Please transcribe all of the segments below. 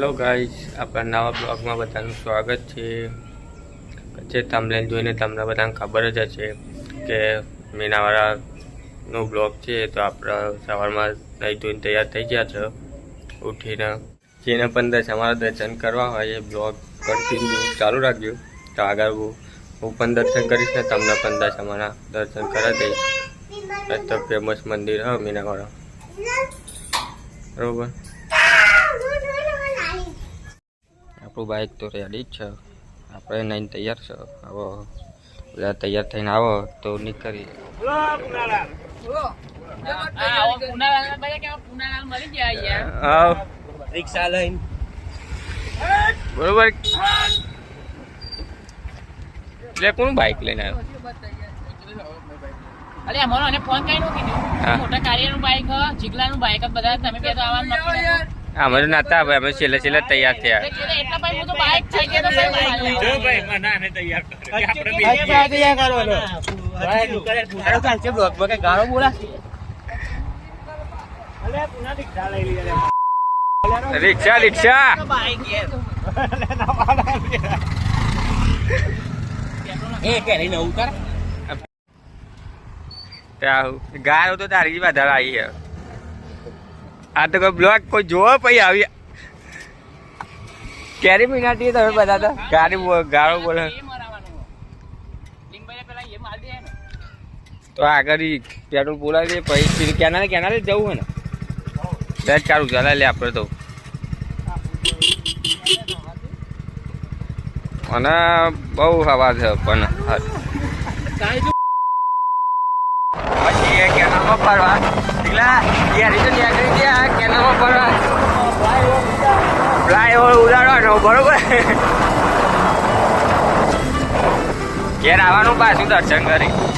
Hello guys, આપણા નવા બ્લોગમાં બધાનું સ્વાગત છે. જે તમને જોઈને તમને બધાને ખબર જ હશે કે મીનાવાળાનો બ્લોગ છે, તો આપણે સવારમાં નહીં ધોઈને તૈયાર થઈ ગયા છે, ઉઠીને. જેને પણ દસ, અમારા દર્શન કરવા હોય એ બ્લોગ કન્ટિન્યુ ચાલુ રાખજો. તો આગળ હું હું પણ દર્શન કરીશ ને તમને પણ દસ, અમારા દર્શન કરાવી દઈશ. તો ફેમસ મંદિર, હા, મીનાવાળા. બરોબર? આપણું બાઇક તો રેડી જ છે. આપણે નહીં તૈયાર છે. આવો. બધા તૈયાર થઈને આવો તો નીકળી. રિક્ષા લઈને. બરોબર. એટલે કોણ બાઇક લઈને આવ્યો? અરે અમારો અને ફોન કઈ નું કીધું. મોટા કાર્યનું બાઈક હ જીગલાનું બાઈક હ, બધા તમે બે તો આવવાનું. અમે નતા ભાઈ અમે છેલ્લે છેલ્લે તૈયાર થયા. રિક્ષા રિક્ષા રિક્ષા એ કેરી. નવું કર ત્યાં ગારો તો તારી જ વધારે આવી છે. આ તો કોઈ બ્લોક કોઈ જોવો પછી આવી કેરી મીનાટી તમે બધા તો? ગાડી ગાળો બોલે. તો આગળ પેટ્રોલ બોલાવી દે પછી કેનાલે કેનાલે જવું હોય ને? દસ ચાલુ ચાલે લે આપણે તો. અને બહુ હવા છે પણ પછી કેનાલમાં ફરવા. યારી તો નીકળી ગયા કેનાલમાં ફરવા ફ્લાયઓવર ઉડાડવાનો બરોબર? ઘેર આવવાનું પાછું દર્શન કરી.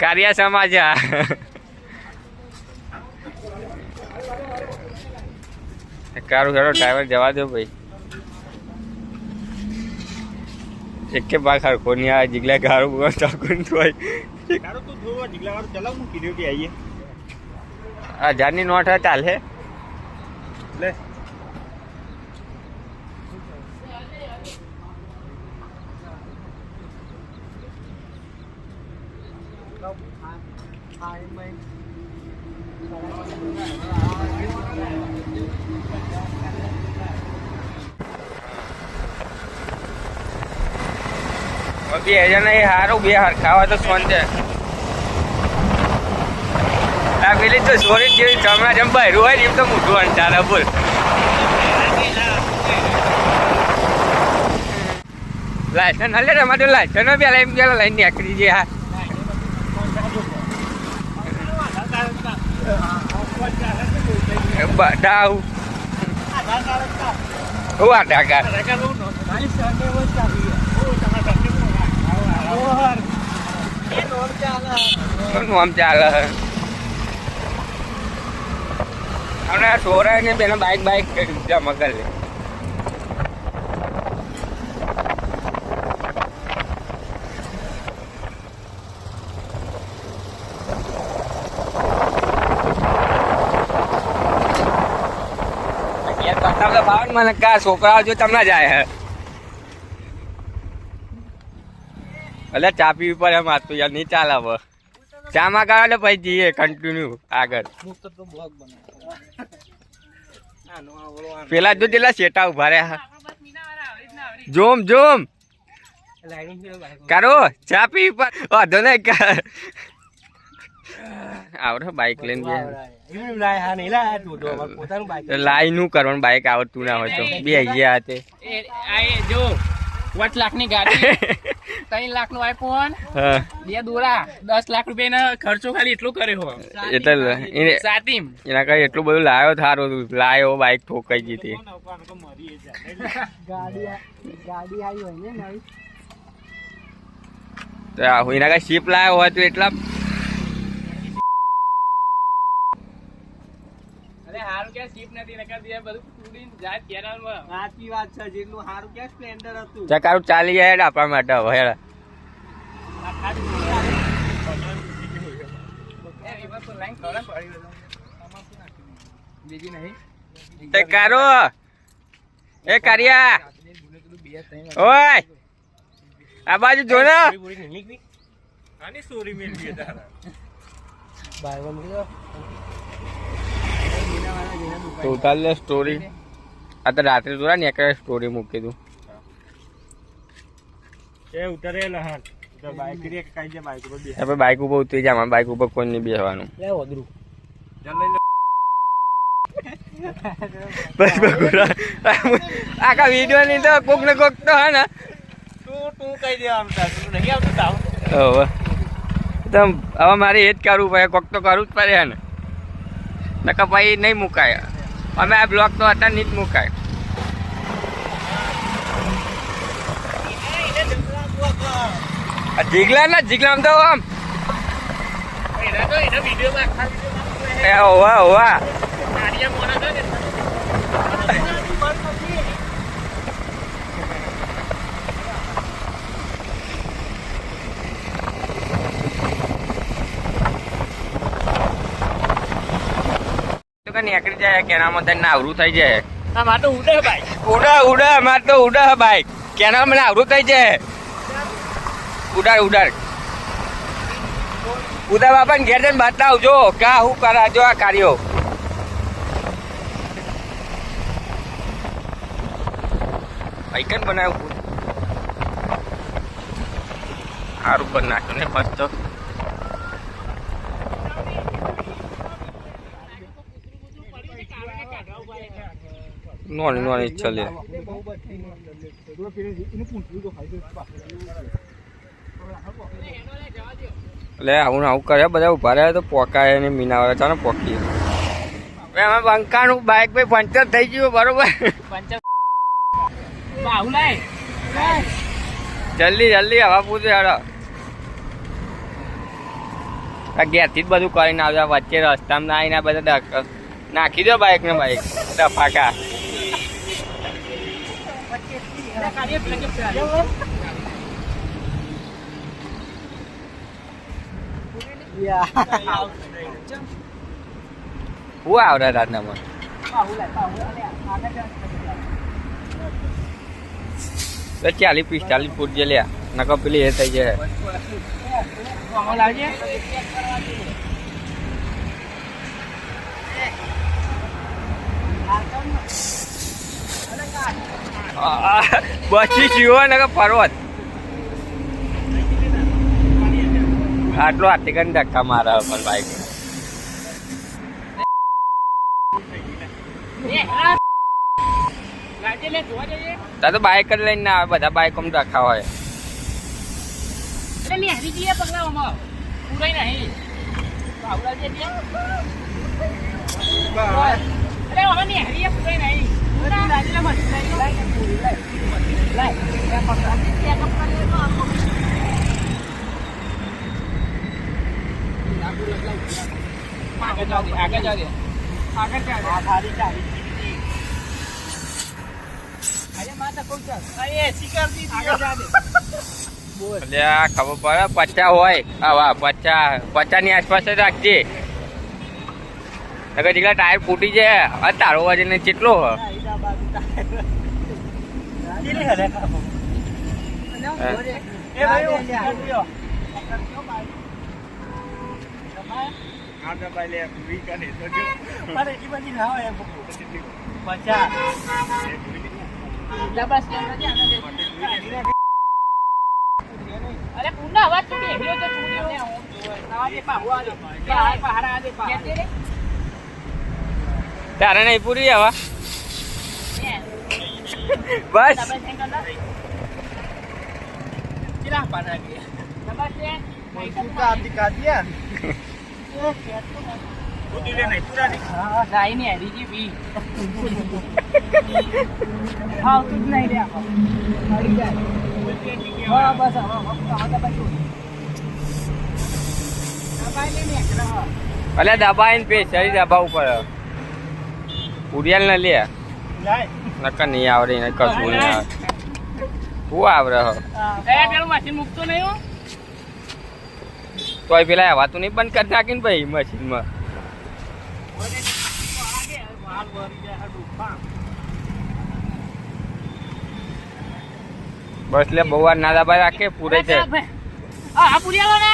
કાર્ય સમાજા કારું ઘરો ડ્રાઈવર જવા દો ભાઈ. એકે હરખો નહીં આ જીગલા ગારું બગા ચાકુન તું જીગલા ચલાવ કીધું કે આઈએ. હજારની નોટ ચાલે. બે હજાર નહીં સારું બે હરખાવા તો સોન છે. આ પેલી તો સોરી જેવી ચમડા જેમ બહેરું હોય ને એમ તો મોટું ચાલે બોલ. લાયસન્સ હલે તમારે લાયસન્સ પેલા એમ પેલા લઈને નીકળી હા બધા હું આધાર કાર્ડ આમ ચાલે. અને સોરાય ને પેલા બાઈક બાઈક જમા કરી ને મને કા છોકરાઓ જો તમને જાય હે. એટલે ચાપી ઉપર એમ આતું યાર, નહીં ચાલે હવે. ચા કાઢો એટલે પછી જઈએ કન્ટિન્યુ આગળ. પેલા જો પેલા શેટા ઊભા રહ્યા. ના. જોમ જોમ. કરો ચા પી વાંધો નહીં કર આવડે બાઈક લઈને લાઈ નું કરવાનું બાઈક આવડતું ના હોય તો. બે ગયા એ જો પાંચ લાખની ગાડી. ત્રણ લાખનો આઈફોન હા. બે દોરા દસ લાખ રૂપિયા ખર્ચો ખાલી એટલો કર્યો એટલે એને સાતીમ એના કઈ એટલું બધું લાયો થારો લાયો બાઈક ઠોકાઈ જીતી તો આ એના કઈ શીપ લાયો હોય તો એટલા કારણ કે સીપ નથી નકર તે બધું તૂટીને જાય કેનાલમાં. સાચી વાત છે જેટલું સારું કે સ્પ્લેન્ડર હતું. ચકારું ચાલી જાય હેડ આપણા માટે હવે હેડ? બીજી નહીં. તે કારો. એ કારિયા. ઓય. આ બાજુ જો ને. આની story મેળવી તારા. દો. તો ઉતાર લે સ્ટોરી આ તો રાત્રે જોરા ને એક સ્ટોરી મૂકી દઉં. એ ઉતરે લહાન બાઈક રે કાઈ જે બાઈક ઉપર બેસ ઉતરી જા બાઈક ઉપર કોઈ નહીં બેસવાનું લે ઓદરું. બસ બગુડા આખા વીડિયો ની તો કોક ને કોક તો હે ને. તું તું કઈ દે આમ તાર. તું નહીં આવતું તાવ. હવે. તો હવે મારે એ જ કરવું પડે કોક તો કરવું જ પડે હે ને. નકા પછી નહીં મુકાય. અમે આ બ્લોક તો હતા નહીં જ મુકાય જીગલા ના જીગલા આમ તો આમ. એના તો એના વિડીયોમાં આખા વિડીયોમાં એ હોવા હોવા નારિયા મોણા છે ને તો નીકળી જાય કેનામાં તને આવરું થઈ જાય. આ તો ઉડે ભાઈ. ઉડા ઉડા અમાર તો ઉડે બાઈક કેનાલ મને આવરું થઈ જાય. ઉડાડ ઉડાડ. ઉદા બાપા ને ઘેર જઈને બતાવજો કા હું કરાજો આ કાર્યો. આઈકન બનાવ્યું. સારું કરી નાખ્યું ને ફર્સ્ટ તો નોની નોની ચલે એટલે આવું આવું કરે બધા ઊભા રહ્યા તો પોકાય ને મીનાવાળા ચાલો પોકી અમે બંકાનું બાઇક ભાઈ પંચર થઈ ગયું બરોબર જલ્દી જલ્દી હવા પૂછે યાર ઘેરથી જ બધું કરીને આવ્યા વચ્ચે રસ્તામાં આવીને બધા નાખી દો બાઇક ને બાઇક ડફાકા હું આવડે રાતનામાં તો ચાલીસ પિસ્તાલીસ ફૂટ જે લ્યા નકો પેલી એ થઈ જાય બચી જીવો ને પર્વત આટલો આટલી કરીને ધક્કા મારા પણ બાઈક તા તો બાઈક જ લઈને ના આવે બધા બાઈક આમ ધક્કા હોય. આગળ જાવ દે આગળ જાવ દે આગળ જાવ દે આ થાળી ચાલી અરે માતા કોણ છે અરે શિકાર દી આગળ જાવ દે એટલે આ ખબર પડે પચા હોય હા વાહ પચા પચા ની આસપાસ જ રાખજે નકર જેટલા ટાયર ફૂટી જાય આ તારો વજન કેટલો હ કેટલી હલે ખાબો એ ભાઈ ઓ લ્યો આ દબાઈ લે વી કરે તો જો પણ એટલી બધી ના હોય એમ. પચાસ. ડબલ સ્ટેન્ડ નથી આગળ દે અરે પુના અવાજ તો બેહ્યો તો ચૂડ્યો આવા. દે પાહુ આ દે કે આ પહાડા આ દે પહાડા તારે નહીં પૂરી હવા બસ ચિરા પાડા ગયા ડબલ સ્ટેન્ડ તું આદિ કાઢિયા ઉડી લે નહીં પૂરા નહીં હા લાઈ ને હરીજી બી હા તું જ નહીં લે હરી જાય હા બસ હા હા દબાઈ દબાઈ લે ને હા એટલે દબાઈને પે શરીર દબાવવું પડે પુરિયાલ ને લે લાય નકર નહીં આવડે એને કશું નહીં આવે. શું આવડે હો? એ પેલું મશીન મૂકતો નહીં હો. તોય પેલા વાતું નહીં બંધ કરી નાખીને ભાઈ મશીનમાં બસ લે બહુ વાર ના દાબા રાખે પૂરે છે. હા પૂરી આવો ને.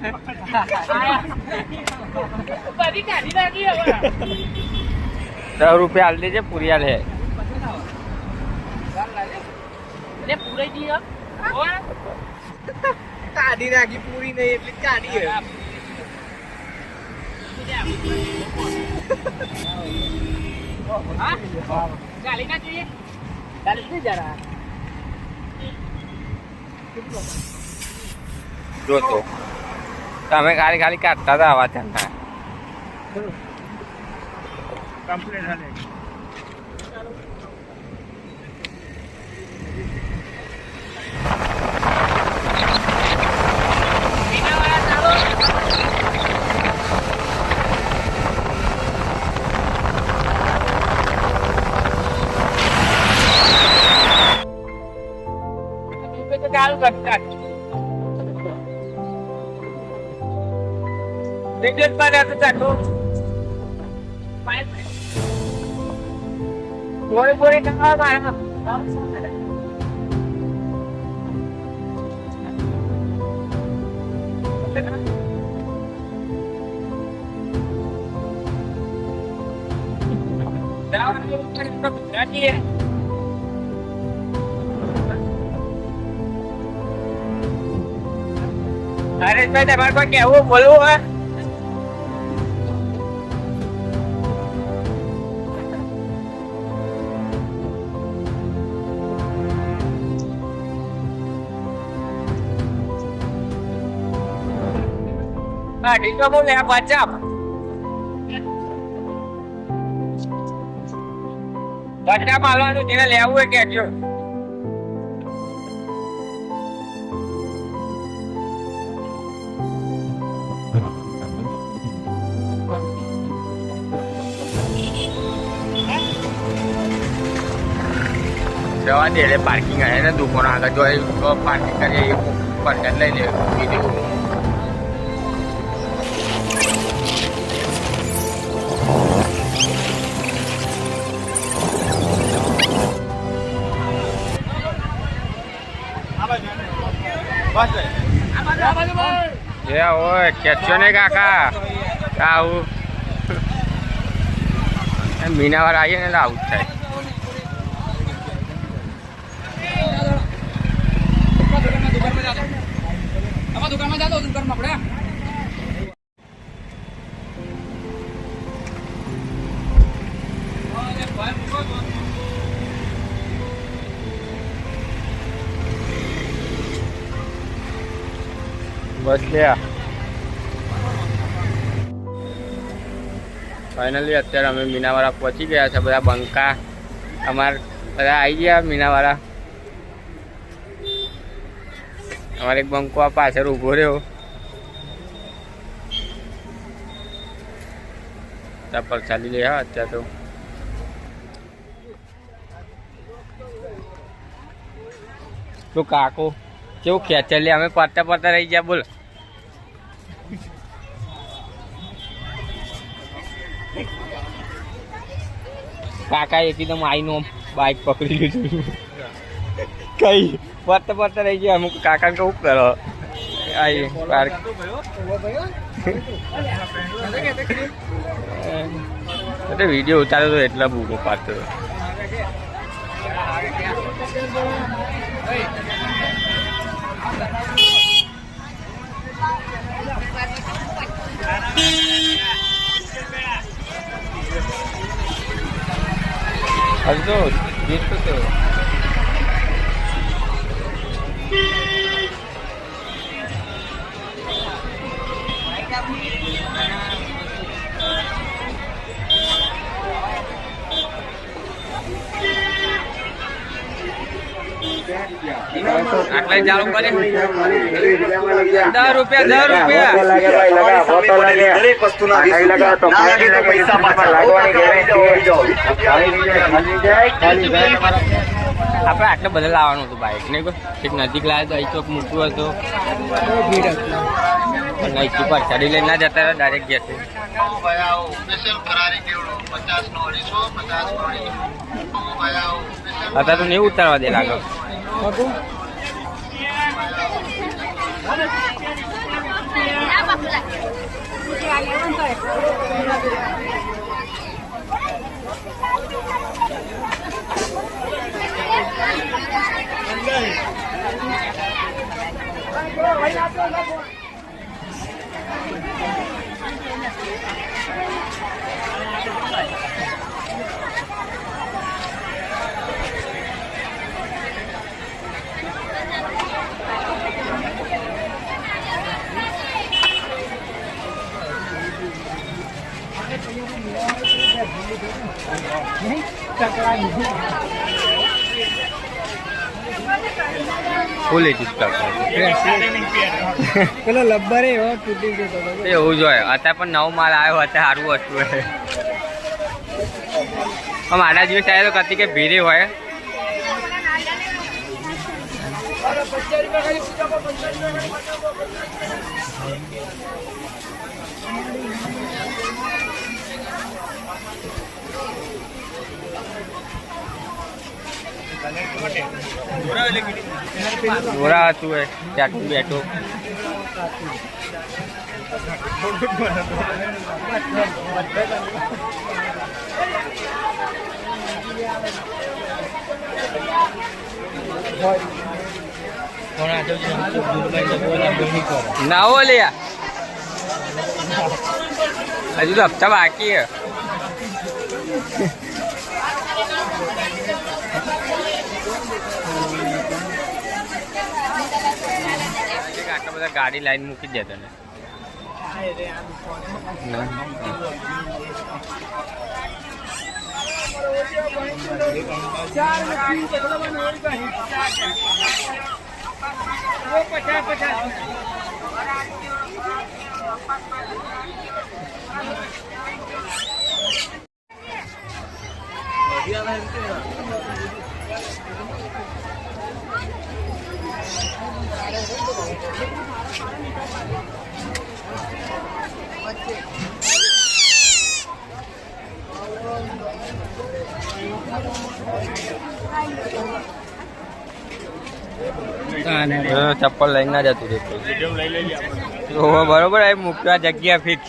બધી કાઢી નાખી હવે. દસ રૂપિયા હાલ દેજે પુરિયાલ હે. લે? કાઢી નાખી પૂરી નહીં એટલે કાઢી ચાલી ના જોઈએ. ચાલી જરા. જોતો તમે ખાલી ખાલી કાઢતા હતા આવા ધંધા. कंप्लीट झाले काल करतात तिकीट पाण्याचं टाकू તો ચાલુ કરતા રિજેક્ટ પર તો ચાખો બોરી બોરી ખાવા મારા હરેશભાઈ તમારે કોઈ કહેવું બોલવું હોય? જવા દે પાર્કિંગ આવે ને દુકાન આગળ જો પાર્કિંગ કરીએ એ પરસાદ લઈ લે બીજું. એ ઓય ખેંચ્યો ને કાકા? આવું. મીનાવાર આવીએ ને આવું જ થાય. દુકાનમાં જાતો, દુકાનમાં આપણે બસ ફાઇનલી અત્યારે અમે મીનાવાળા પહોંચી ગયા છે બધા બંકા. અમાર બધા આવી ગયા મીનાવાળા. અમારે એક બંકો આ પાછળ ઊભો રહ્યો. પર ચાલી લે અત્યારે તો. તું કાકો? કેવું ખેંચે લે? અમે પડતા પડતા રહી ગયા બોલ. કાકા એકદમ આઈનો બાઇક પકડી લીધું. કઈ પડતા પડતા રહી ગયા. અમુક કાકા કેવું કરો. આઈ, પાર્ક. એટલે વીડિયો ઉતાર્યો તો એટલા બૂકો પાડતો Thank હજુ તો ગીત તો છે. આટલું ચોકલેટ ચાલુ કરે દસ રૂપિયા દસ રૂપિયા. દરેક વસ્તુના ના લાગે તો પૈસા પાછા. આપણે આટલે બધા લાવવાનું હતું બાઇક નહીં કોઈ? એક નજીક લાવે તો અહીં ચોક મૂકવું હતું. પણ અહીંથી પર ચડી લઈને ના જતા રહ્યા ડાયરેક્ટ ગયા છે. અત્યારે તો નહીં ઉતારવા દે લાગે. अर्को Thank you. ફૂલ એટી સ્ટોક પેલો લબ્બર એવો તૂટી ગયો હતો એવું જ હોય અત્યારે પણ નવો માલ આવ્યો અત્યારે સારું વસ્તુ હોય પણ મારા જેવી સાહેબ તો કતી કે ભીરે હોય. જોરા હતું એ ચાટું બેઠું ના હો લ્યા હજુ તો હપ્તા બાકી હે આટલા બધા ગાડી લાઈન મૂકી દે તને. ને. ચપ્પલ લઈને ના જતું રહેતું. બરોબર એ મૂકવા જગ્યા ફિક્સ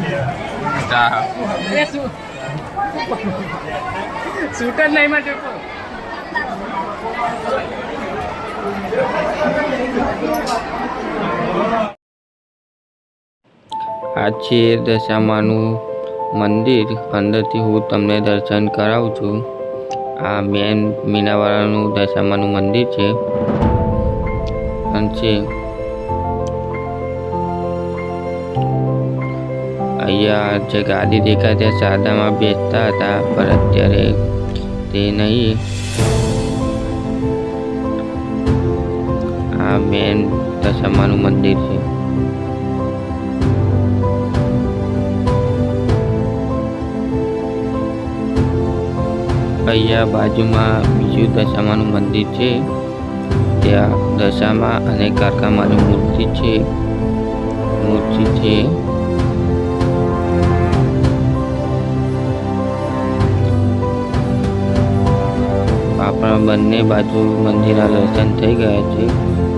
આ છે દશામાનું મંદિર. અંદરથી હું તમને દર્શન કરાવું છું. આ મેન મીનાવાળાનું દશામાનું મંદિર છે. અને છે અહીંયા જે ગાદી દેખાય તે સાદામાં બેસતા હતા, પણ અત્યારે તે નહીં. આ મેન દશામાનું મંદિર છે. અહીંયા બાજુમાં બીજું દશામાનું મંદિર છે. ત્યાં દશામાં અને કારકામાની મૂર્તિ છે. મૂર્તિ છે. બંને બાજુ મંદિરના દર્શન થઈ ગયા છે.